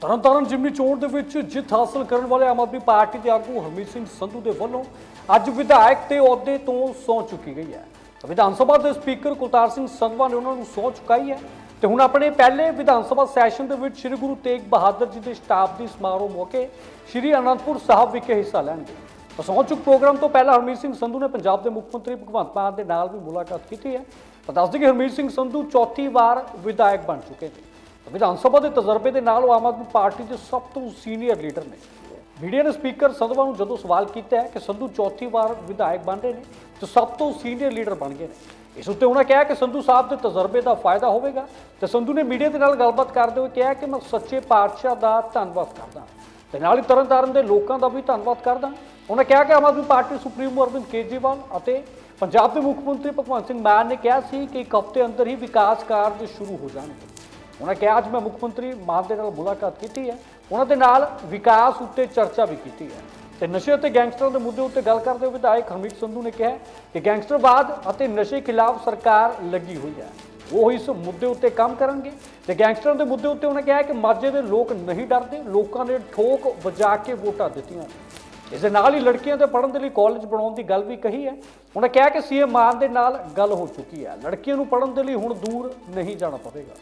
ਤਰਨਤਾਰਨ ਜ਼ਿਮਨੀ ਚੋਣ ਦੇ ਵਿੱਚ ਜਿੱਤ ਹਾਸਲ ਕਰਨ ਵਾਲੇ ਆਮ ਆਦਮੀ ਪਾਰਟੀ ਦੇ ਆਗੂ ਹਰਮੀਤ ਸਿੰਘ ਸੰਧੂ ਦੇ ਵੱਲੋਂ ਅੱਜ ਵਿਧਾਇਕ ਤੇ ਅਹੁਦੇ ਤੋਂ ਸਹੁੰ ਚੁੱਕੀ ਗਈ ਹੈ। ਵਿਧਾਨ ਸਭਾ ਦੇ ਸਪੀਕਰ ਕੁਲਤਾਰ ਸਿੰਘ ਸੰਧਵਾ ਨੇ ਉਹਨਾਂ ਨੂੰ ਸਹੁੰ ਚੁਕਾਈ ਹੈ ਤੇ ਹੁਣ ਆਪਣੇ ਪਹਿਲੇ ਵਿਧਾਨ ਸਭਾ ਸੈਸ਼ਨ ਦੇ ਵਿੱਚ ਸ੍ਰੀ ਗੁਰੂ ਤੇਗ ਬਹਾਦਰ ਜੀ ਦੇ ਸ਼ਤਾਬਦੀ ਸਮਾਰੋਹ ਮੌਕੇ ਸ੍ਰੀ ਅਨੰਦਪੁਰ ਸਾਹਿਬ ਵਿਖੇ ਹਿੱਸਾ ਲੈਣਗੇ। ਤਾਂ ਸਹੁੰ ਚੁੱਕ ਪ੍ਰੋਗਰਾਮ ਤੋਂ ਪਹਿਲਾਂ ਹਰਮੀਤ ਸਿੰਘ ਸੰਧੂ ਨੇ ਪੰਜਾਬ ਦੇ ਮੁੱਖ ਮੰਤਰੀ ਭਗਵੰਤ ਮਾਨ ਦੇ ਨਾਲ ਵੀ ਮੁਲਾਕਾਤ ਕੀਤੀ ਹੈ। ਤਾਂ ਦੱਸ ਦਈਏ ਕਿ ਹਰਮੀਤ ਸਿੰਘ ਸੰਧੂ ਚੌਥੀ ਵਾਰ ਵਿਧਾਇਕ ਬਣ ਚੁੱਕੇ ਨੇ। ਵਿਧਾਨ ਸਭਾ ਦੇ ਤਜਰਬੇ ਦੇ ਨਾਲ ਉਹ ਆਮ ਆਦਮੀ ਪਾਰਟੀ ਦੇ ਸਭ ਤੋਂ ਸੀਨੀਅਰ ਲੀਡਰ ਨੇ। ਮੀਡੀਆ ਨੇ ਸਪੀਕਰ ਸੰਧਵਾ ਨੂੰ ਜਦੋਂ ਸਵਾਲ ਕੀਤਾ ਹੈ ਕਿ ਸੰਧੂ ਚੌਥੀ ਵਾਰ ਵਿਧਾਇਕ ਬਣ ਰਹੇ ਨੇ, ਤੇ ਸਭ ਤੋਂ ਸੀਨੀਅਰ ਲੀਡਰ ਬਣ ਗਏ ਨੇ। ਇਸ ਉੱਤੇ ਉਹਨਾਂ ਕਿਹਾ ਕਿ ਸੰਧੂ ਸਾਹਿਬ ਦੇ ਤਜਰਬੇ ਦਾ ਫਾਇਦਾ ਹੋਵੇਗਾ, ਤੇ ਸੰਧੂ ਨੇ ਮੀਡੀਆ ਦੇ ਨਾਲ ਗੱਲਬਾਤ ਕਰਦੇ ਹੋਏ ਕਿਹਾ ਕਿ ਮੈਂ ਸੱਚੇ ਪਾਤਸ਼ਾਹ ਦਾ ਧੰਨਵਾਦ ਕਰਦਾ ਤੇ ਨਾਲ ਹੀ ਤਰਨਤਾਰਨ ਦੇ ਲੋਕਾਂ ਦਾ ਵੀ ਧੰਨਵਾਦ ਕਰਦਾ ਉਹਨਾਂ ਕਿਹਾ ਕਿ ਆਮ ਆਦਮੀ ਪਾਰਟੀ ਸੁਪਰੀਮੋ ਅਰਵਿੰਦ ਕੇਜਰੀਵਾਲ ਅਤੇ ਪੰਜਾਬ ਦੇ ਮੁੱਖ ਮੰਤਰੀ ਭਗਵੰਤ ਸਿੰਘ ਮਾਨ ਨੇ ਕਿਹਾ ਸੀ ਕਿ ਇੱਕ ਹਫ਼ਤੇ ਅੰਦਰ ਹੀ ਵਿਕਾਸ ਕਾਰਜ ਸ਼ੁਰੂ ਹੋ ਜਾਣਗੇ। ਉਹਨਾਂ ਕਿਹਾ, ਅੱਜ ਮੈਂ ਮੁੱਖ ਮੰਤਰੀ ਮਾਨ ਦੇ ਨਾਲ ਮੁਲਾਕਾਤ ਕੀਤੀ ਹੈ। ਉਹਨਾਂ ਦੇ ਨਾਲ ਵਿਕਾਸ ਉੱਤੇ ਚਰਚਾ ਵੀ ਕੀਤੀ ਹੈ। ਤੇ ਨਸ਼ੇ ਅਤੇ ਗੈਂਗਸਟਰਾਂ ਦੇ ਮੁੱਦੇ ਉੱਤੇ ਗੱਲ ਕਰਦੇ ਹੋਏ ਵਿਧਾਇਕ ਹਰਮੀਤ ਸੰਧੂ ਨੇ ਕਿਹਾ ਕਿ ਗੈਂਗਸਟਰਵਾਦ ਅਤੇ ਨਸ਼ੇ ਖਿਲਾਫ ਸਰਕਾਰ ਲੱਗੀ ਹੋਈ ਹੈ। ਉਹ ਇਸ ਮੁੱਦੇ ਉੱਤੇ ਕੰਮ ਕਰਨਗੇ। ਤੇ ਗੈਂਗਸਟਰਾਂ ਦੇ ਮੁੱਦੇ ਉੱਤੇ ਉਹਨਾਂ ਕਿਹਾ ਕਿ ਮਾਝੇ ਦੇ ਲੋਕ ਨਹੀਂ ਡਰਦੇ। ਲੋਕਾਂ ਨੇ ਠੋਕ ਵਜਾ ਕੇ ਵੋਟਾਂ ਦਿੱਤੀਆਂ। ਇਸ ਦੇ ਨਾਲ ਹੀ ਲੜਕੀਆਂ ਦੇ ਪੜ੍ਹਨ ਦੇ ਲਈ ਕਾਲਜ ਬਣਾਉਣ ਦੀ ਗੱਲ ਵੀ ਕਹੀ ਹੈ। ਉਹਨਾਂ ਕਿਹਾ ਕਿ ਸੀਐਮ ਮਾਨ ਦੇ ਨਾਲ ਗੱਲ ਹੋ ਚੁੱਕੀ ਹੈ। ਲੜਕੀਆਂ ਨੂੰ ਪੜ੍ਹਨ ਦੇ ਲਈ ਹੁਣ ਦੂਰ ਨਹੀਂ ਜਾਣਾ ਪਵੇਗਾ।